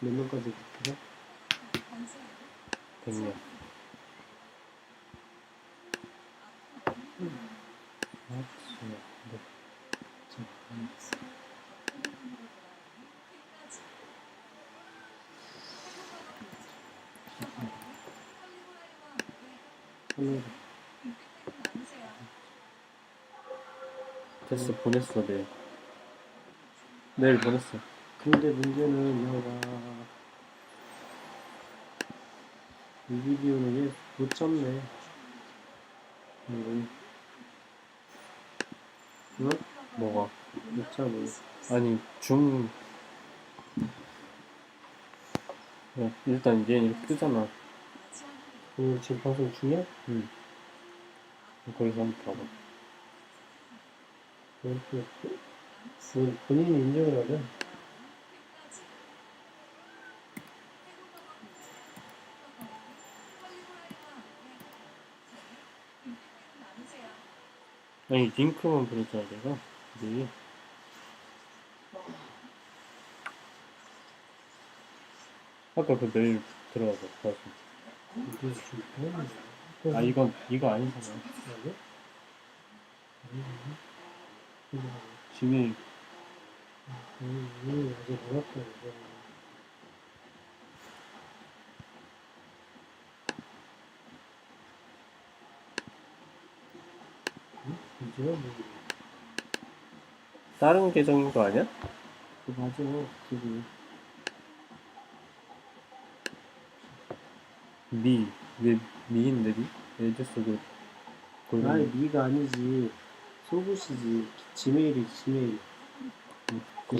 몇 명까지 그래? 100명. 하늘 됐어, 보냈어, 내일. 내일 보냈어. 근데 문제는 여가 이 비디오는 얘못 잡네. 이건 응? 뭐가? 못 잡아. 아니, 줌. 야, 일단 얘 이렇게 뜨잖아. 오늘 지금 방송 중이야? 응. 거기서 한번 봐봐. 본- 본인이 인정을 하려. 아니, 링크만 보냈잖아, 내가. 내일. 아까 그 메일 들어가서 봤어. 보내. 아, 이건, 이거 아니잖아. 음, 아직 몰랐다? 이제야 뭐 다른 계정인 거 아니야? 그 맞아 그게 미. 왜 미인데, 미? 애들 쓰고. 아니 미가 아니지 소굿이지 지메일이 지메일 그,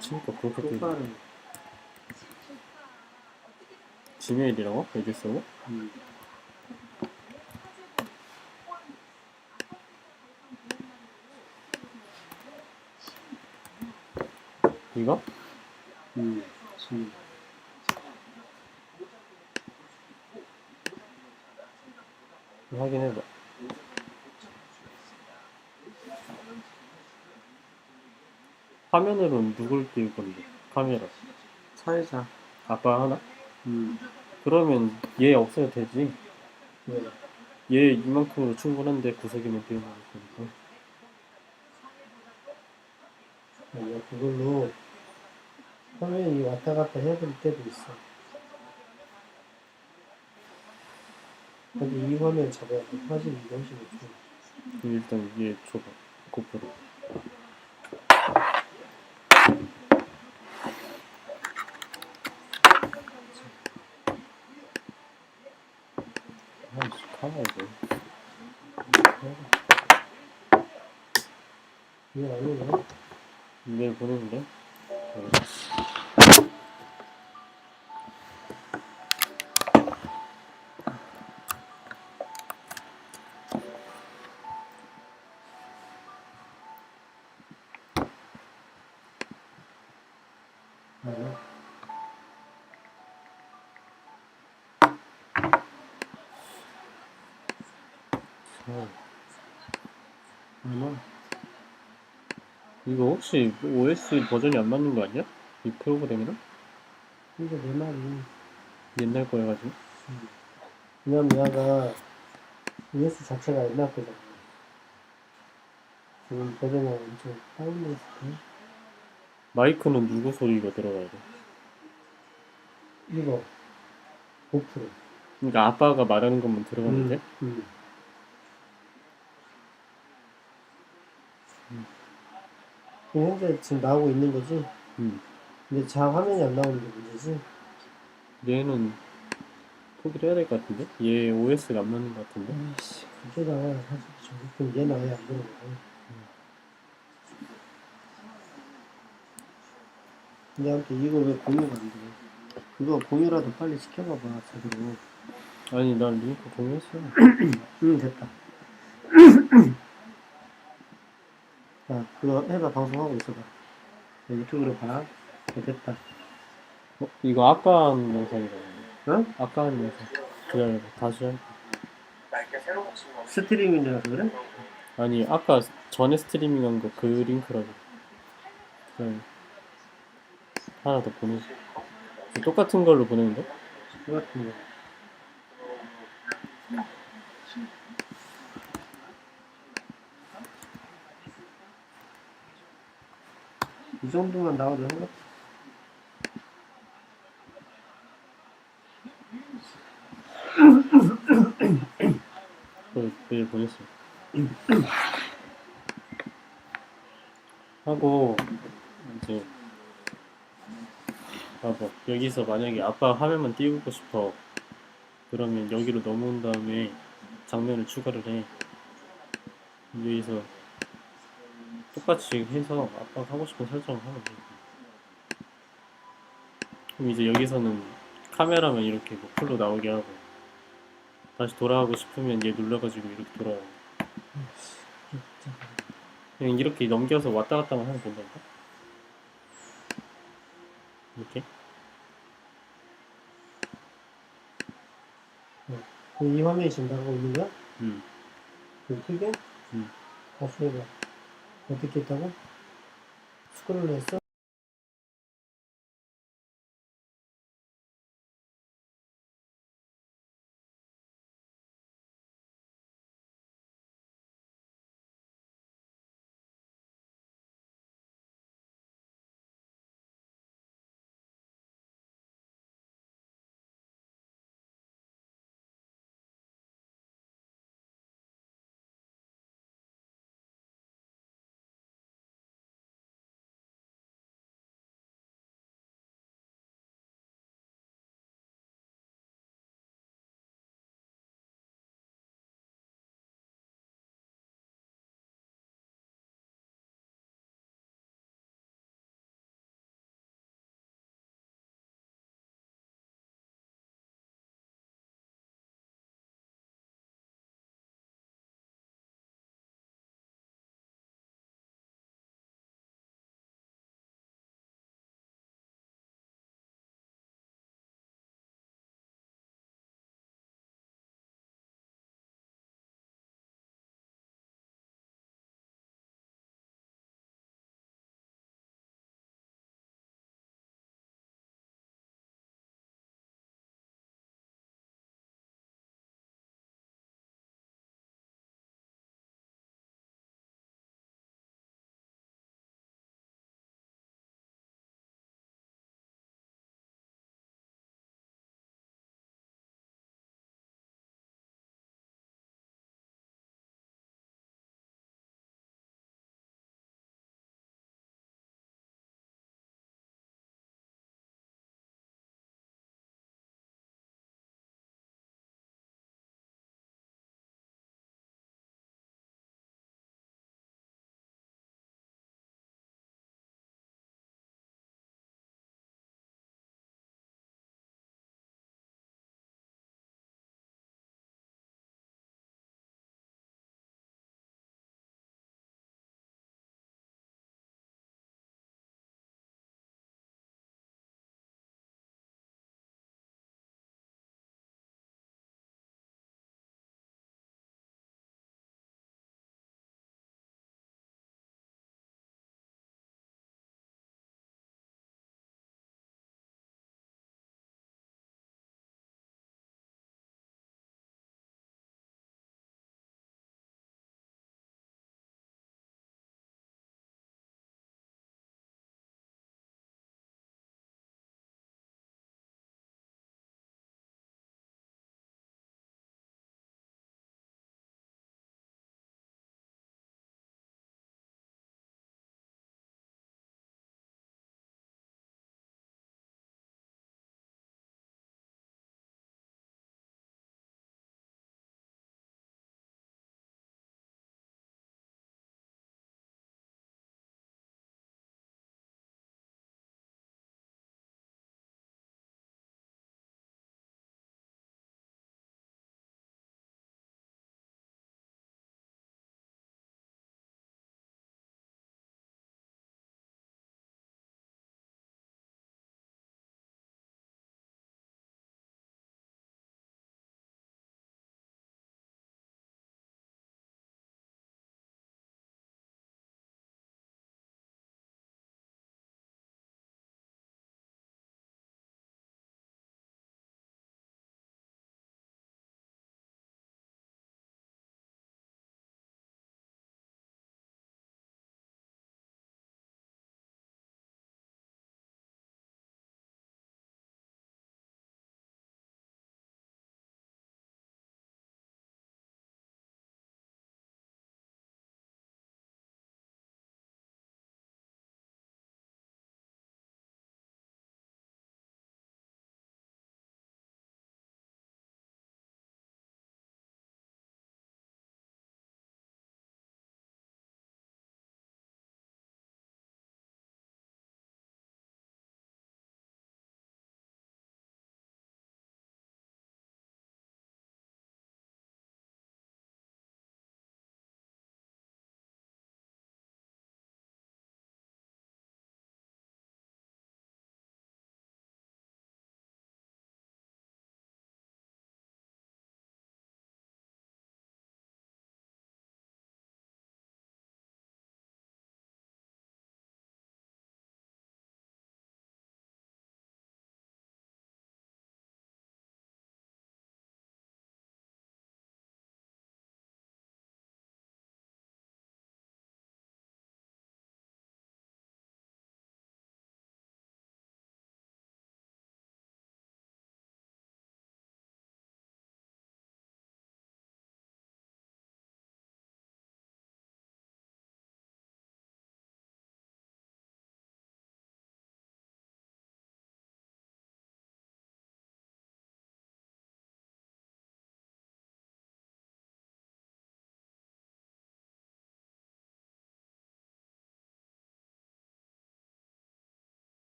친구가 그렇게 돼. 똑바로 지메일이라고? 쓰고? 음. 이거? 음. 확인해봐. 화면으로는 누굴 띄울 건데? 카메라. 사회자 아빠 하나? 음. 그러면 얘 없어도 되지. 왜? 얘 이만큼으로 충분한데 구석이면 띄우는 거니까. 아니야 그걸로 화면이 왔다 갔다 해야 될 때도 있어 근데 이 화면 잡아야 돼 사실 이거 훨씬 그럼 일단 얘 줘봐. 고프로. 아이씨, 카메라지. 이거 아니네 이메일 보내는데? 어. 아마 이거 혹시 OS 버전이 안 맞는 거 아니야? 이 프로그램이랑? 근데 내 말이 옛날 거여가지고. 왜냐면 얘가 OS 자체가 옛날 거잖아 지금 버전이 엄청 다운됐을 때 마이크는 누구 소리가 들어가야 돼? 이거 5% 그러니까 아빠가 말하는 것만 들어가는데? 음. 지금 현재 지금 나오고 있는 거지? 음. 근데 자 화면이 안 나오는 게 문제지? 얘는 포기를 해야 될 것 같은데? 얘 OS가 안 맞는 것 같은데? 아이씨 그게다 사실 저기 얘는 아예 안 되는 거야 근데 아무튼 이거 왜 공유가 안 돼? 그거 공유라도 빨리 시켜봐봐 제대로 아니 난 링크 공유했어 응 됐다 자 그거 해봐 방송하고 있어봐 야, 유튜브로 봐 네, 됐다 어? 이거 아까 한 영상이다 응? 아까 한 영상 기다려봐 다시 할 스트리밍이라서 그래? 아니 아까 전에 스트리밍 한 거 그 링크라고 그럼 하나 더 보내줘. 똑같은 걸로 보내는 거? 똑같은 거. 정도만 나와도 상관 그, 내일 보냈어. 하고, 이제, 봐봐. 여기서 만약에 아빠 화면만 띄우고 싶어. 그러면 여기로 넘어온 다음에 장면을 추가를 해. 여기서 똑같이 해서 아빠가 하고 싶은 설정을 하면 돼. 그럼 이제 여기서는 카메라만 이렇게 뭐 풀로 나오게 하고 다시 돌아가고 싶으면 얘 눌러가지고 이렇게 돌아가고 그냥 이렇게 넘겨서 왔다 갔다만 하면 된다니까 이렇게 이 화면이 지금 나가고 있는 거야? 음. 그 크게? 음. 다시 해봐. 어떻게 했다고? 스크롤 했어?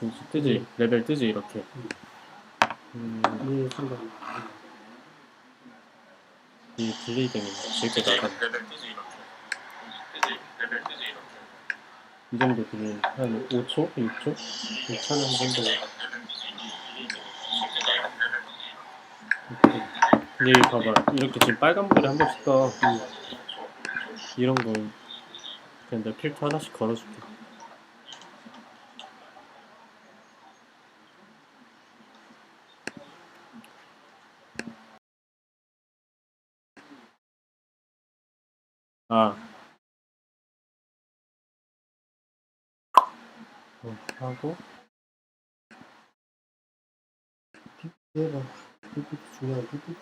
그렇지, 뜨지? 레벨 뜨지 이렇게. 음, 이 순간. 이 딜레이 때문에 이렇게. 나가 이 정도 딜레이 한 5초? 6초? 6초는 정도. 이렇게. 근데 여기 봐봐. 이렇게 지금 빨간불이 한 번씩 떠. 이런 거. 그냥 내가 필터 하나씩 걸어줄게 아 어, 하고 해봐. PPT 중요한 PPT.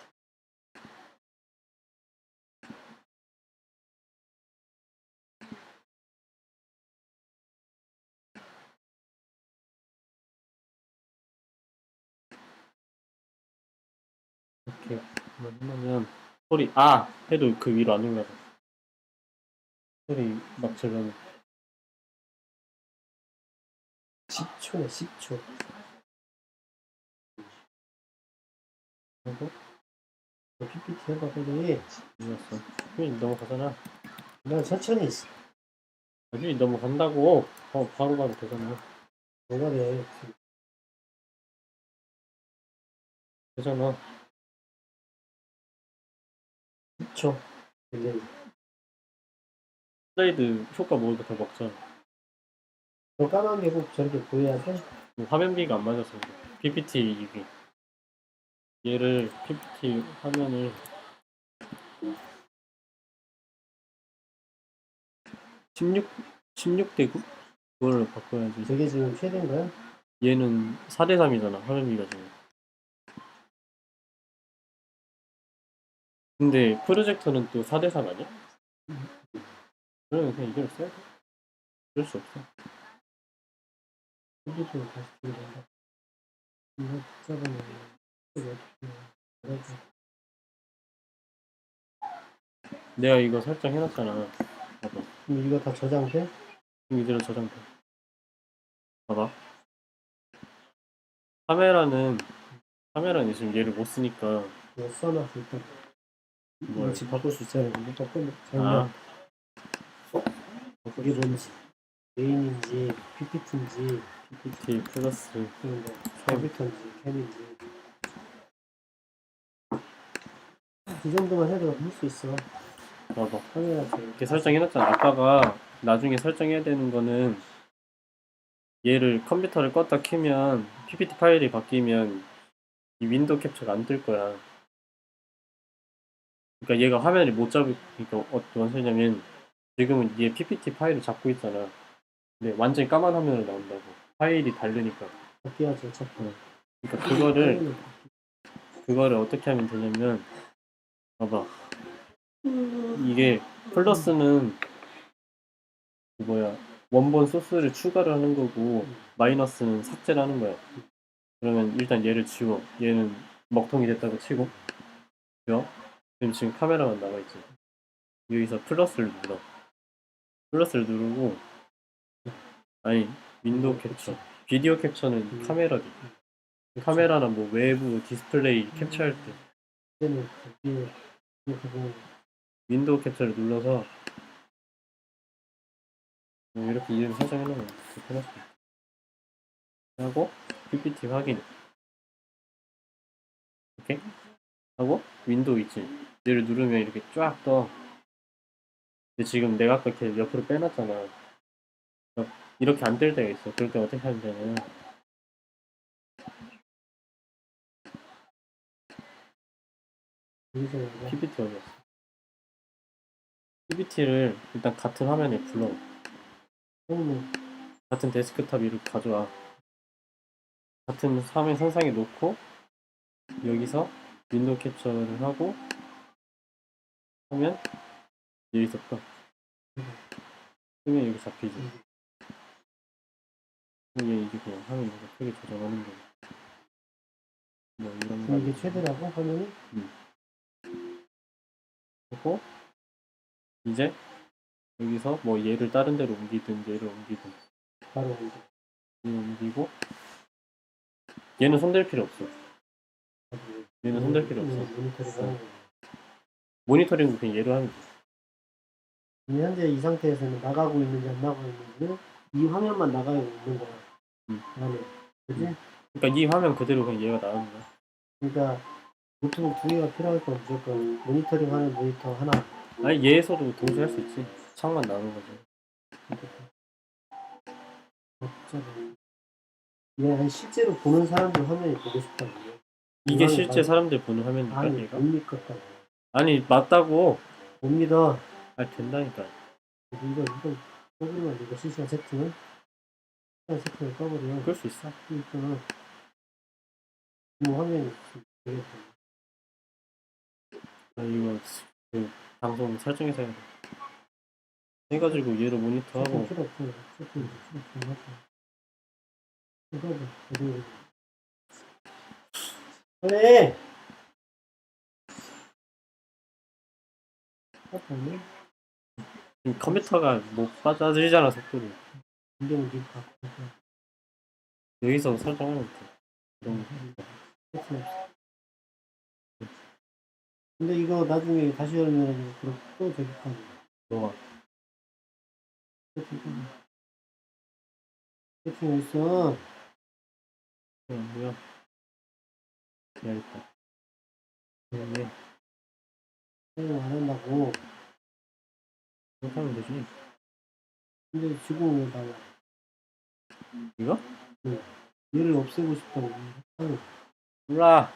이렇게 하면 소리 아 해도 그 위로 안 올라가 소리 막 질러는 10초네, 10초. 하고 PPT 해봐, 빨리. 눌렀어 휴일 넘어가잖아 난 천천히 있어. 휴일 넘어간다고 어, 바로 가도 되잖아 뭐가 돼. 되잖아 10초. 이제 슬라이드 효과 모두 다 먹잖아 저 까만 게꼭 저렇게 보여야 돼? 화면비가 안 맞아서 그래. PPT 이게 얘를 PPT 화면을 (16) 16 대 9? 그걸 바꿔야지 저게 지금 최대인 거야? 얘는 4대 3이잖아 화면비가 지금 근데 프로젝터는 또 4대 3 아니야? 그러면 그냥 이걸 써야 돼 어쩔 수 없어 PPT로 다시 준비한다. 이거 복잡하네. 이거 어떻게 내가 이거 설정 해놨잖아 봐봐 그럼 이거 다 저장돼? 그럼 이대로 저장돼 봐봐 카메라는 카메라는 지금 얘를 못 쓰니까 일단. 뭘 이거 지금 바꿀 수 있어요. 못 바꾸면. 이게 뭔지. 메인인지, PPT인지, PPT 플러스 그런 거. 컴퓨터인지, 캠인지. 이 정도만 해도 할 수 있어. 봐봐 카메라 저 이렇게 설정해놨잖아 아빠가 나중에 설정해야 되는 거는 얘를 컴퓨터를 껐다 켜면 PPT 파일이 바뀌면 이 윈도우 캡처가 안 뜰 거야 그러니까 얘가 화면을 못 잡을 그러니까 어떤 소리냐면 지금은 얘 PPT 파일을 잡고 있잖아. 근데 완전히 까만 화면으로 나온다고. 파일이 다르니까. 바뀌어야지, 어차피. 그러니까 그거를 그거를 어떻게 하면 되냐면 봐봐. 이게 플러스는 그 뭐야 원본 소스를 추가를 하는 거고 마이너스는 삭제를 하는 거야. 그러면 일단 얘를 지워. 얘는 먹통이 됐다고 치고. 지워 지금 지금 카메라만 남아있지. 여기서 플러스를 눌러 플러스를 누르고 아니 윈도우 캡처. 비디오 캡처는 음. 카메라지 카메라나 뭐 외부 디스플레이 캡처할 때. 그때는 뒤에 이렇게 보면 윈도우 캡처를 눌러서 뭐 이렇게 이름 설정해놓으면 해놨어 하고 PPT 확인. 이렇게 하고 윈도우 있지 얘를 누르면 이렇게 쫙떠 근데 지금 내가 아까 이렇게 옆으로 빼놨잖아. 이렇게 안뜰 때가 있어. 그럴 때 어떻게 하면 되냐면 PPT 어디였어? PPT를 일단 같은 화면에 불러. 같은 데스크탑 위로 가져와. 같은 화면 선상에 놓고 여기서 윈도우 캡처를 하고 하면 여기서 떠. 뜨면 여기 잡히지. 이게 이게 그냥 화면 이렇게 크게 조정하는 거. 뭐 이런 거 이게 최대라고 화면이? 하고 이제 여기서 뭐 얘를 다른 데로 옮기든 얘를 옮기든 바로 이제 옮기고 얘는 손댈 필요 없어. 얘는 손댈 필요 없어. 모니터링 하는 거. 모니터링도 그냥 얘로 하면 돼. 현재 이 상태에서는 나가고 있는지 안 나가고 있는지 이 화면만 나가고 있는 거야. 음. 안에. 그지? 그러니까 이 화면 그대로 그냥 얘가 나오는 거야. 그러니까 노트북 두 개가 필요할 건 무조건 모니터링 하는 모니터 하나. 아니 얘에서도 동시에 할 수 있지. 창만 나오는 거지. 어쩌고. 얘 실제로 보는 사람들 화면이 보고 싶다고. 이게 실제 말- 사람들 보는 화면이니까 아니, 얘가. 못 믿겠다고. 아니 맞다고. 못 믿어. 아 된다니까. 이거, 이거, 꺼버리면 이거 실시간 세팅을? 실시간 세팅을 꺼버리면. 그럴 수 있어. 그러니까, 뭐 화면이 되겠다. 아, 이거 그 방송 설정해서 해야 돼. 해가지고 얘로 모니터 세팅 하고 필요 없어. 세팅 없어. 하자. 이거, 이거. 빨리! 아니 지금 컴퓨터가 못 받아들이잖아 속도를. 니가 갖고 여기서 설정하면 돼. 세팅 없어. 근데 이거 나중에 다시 열면 그럼 또 너가 세팅 세팅 있어. 어, 뭐야? 기다렸다. 네, 세팅 안 한다고. 그렇게 하면 되지. 근데 지금 왜 나와? 이거? 얘를 없애고 싶다고. 아유, 몰라.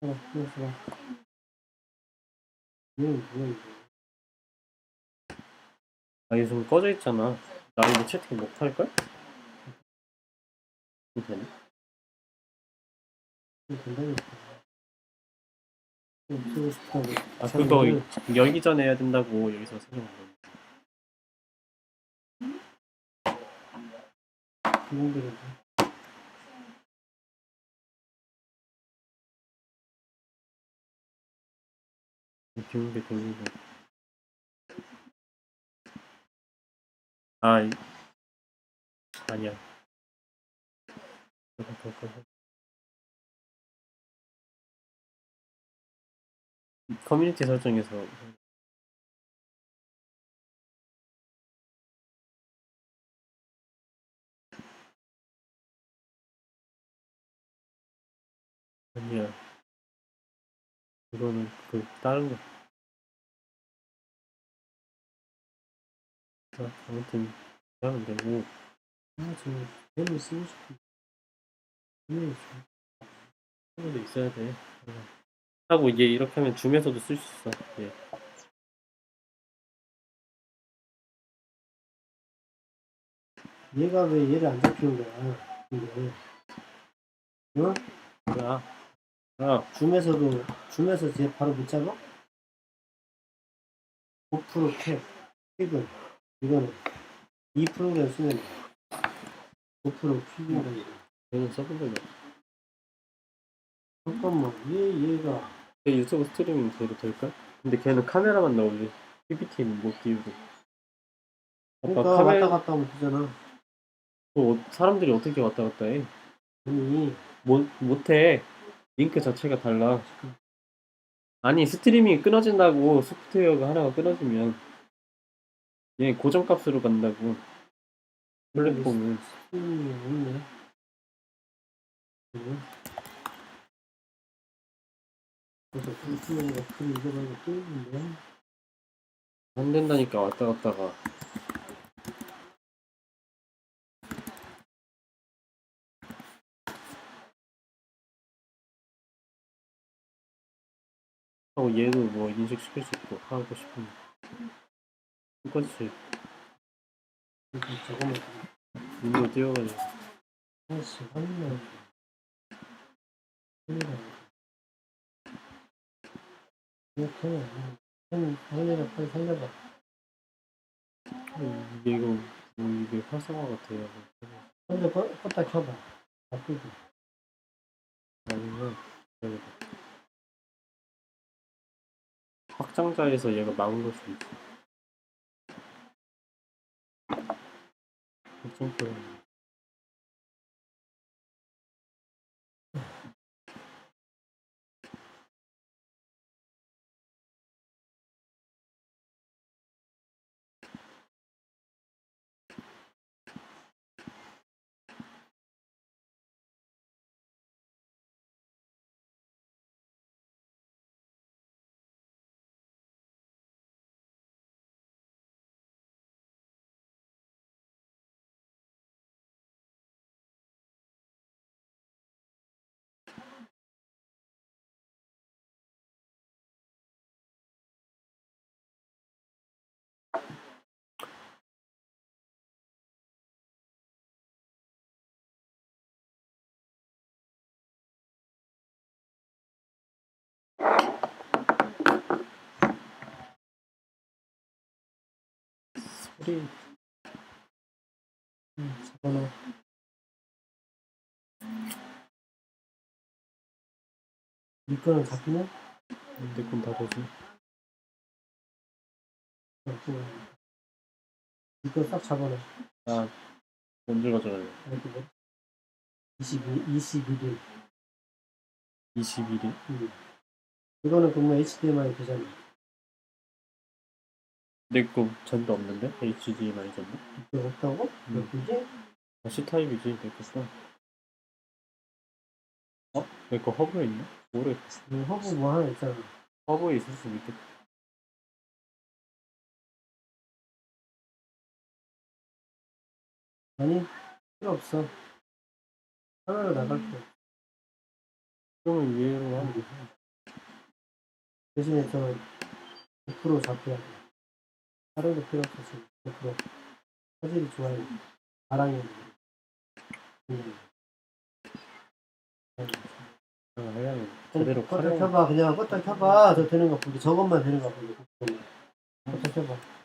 어, 그래서 봐. 얘는 뭐야 이거? 아, 얘 지금 꺼져 있잖아. 나 이거 채팅 못 할걸? 이거 되네. 이거 된다니까. 싶다고. 아, 참, 그거 열기 전에 해야 된다고 여기서 설정한 거. 비운게 돌리고. 아, 이... 아니야. 커뮤니티 설정에서 아니야. 이거는 그 다른 거. 자, 아무튼 하면 되고 아, 저 뱀을 쓰고. 뱀이 있어. 하나도 있어야 돼. 하고 이게 이렇게 하면 줌에서도 쓸 수 있어. 예. 얘가 왜 얘를 안 잡히는 거야? 근데. 어? 뭐야? 아, 줌에서도, 줌에서 쟤 바로 못 잡아? 5% 캡, 캡은, 이거는 2%를 쓰면 돼. 5% 캡이라는 거. 얘는 써본 적이 없어. 잠깐만, 얘, 얘가, 걔 유튜브 스트리밍 돼도 될까? 근데 걔는 카메라만 나오지. PPT는 못 띄우고. 아까 그러니까 카메라, 왔다 갔다 하면 되잖아. 어, 사람들이 어떻게 왔다 갔다 해? 아니, 못, 못해. 링크 자체가 달라. 아니, 스트리밍이 끊어진다고 소프트웨어가 하나가 끊어지면 얘 고정값으로 간다고. 플랫폼은. 스팀이 없네. 그래서 불투명이가 글 읽어가지고 또 있는데. 안 된다니까 왔다 갔다가. 하고 얘도 뭐 인식시킬 수 있고 하고 싶은데 똑같이 저거만 윈도우 띄워가지고. 하나씩 하면 이렇 게한 하늘이랑 빨리 살려봐 이게 이거 뭐 이게 활성화가 돼야 근데 껐, 껐다 켜봐 바쁘지 아니면 여기다 확장자에서 얘가 막은 걸 수도 있어 확장 소리 음, 잡아놔. 이 거는 잡히네? 내건 다르지. 이거 싹 잡아놔. 아, 언제 가져갈래? 이렇게 뭐? 22, 22일. 21일? 음. 이거는 그러면 HDMI 되잖아. 내거 전도 없는데? HDMI 전도? 이거 없다고? 음. 이게? 아, C타입이지, 내거 써. 어? 내거 허브에 있나? 모르겠어. 이 허브 뭐 하나 있잖아. 허브에 있을 수도 있겠다. 아니, 필요 없어. 카메라 나갈 거. 그러면 얘로 하면 되지. 대신에 저는 100% 잡혀야 돼. 필요 없어, 지금. 100%. 화질이. 음. 아, 그냥 제대로 껐다. 켜봐. 그냥 껐다 켜봐. 저 되는 거 보기. 저것만 되는 거 보기. 껐다 켜봐.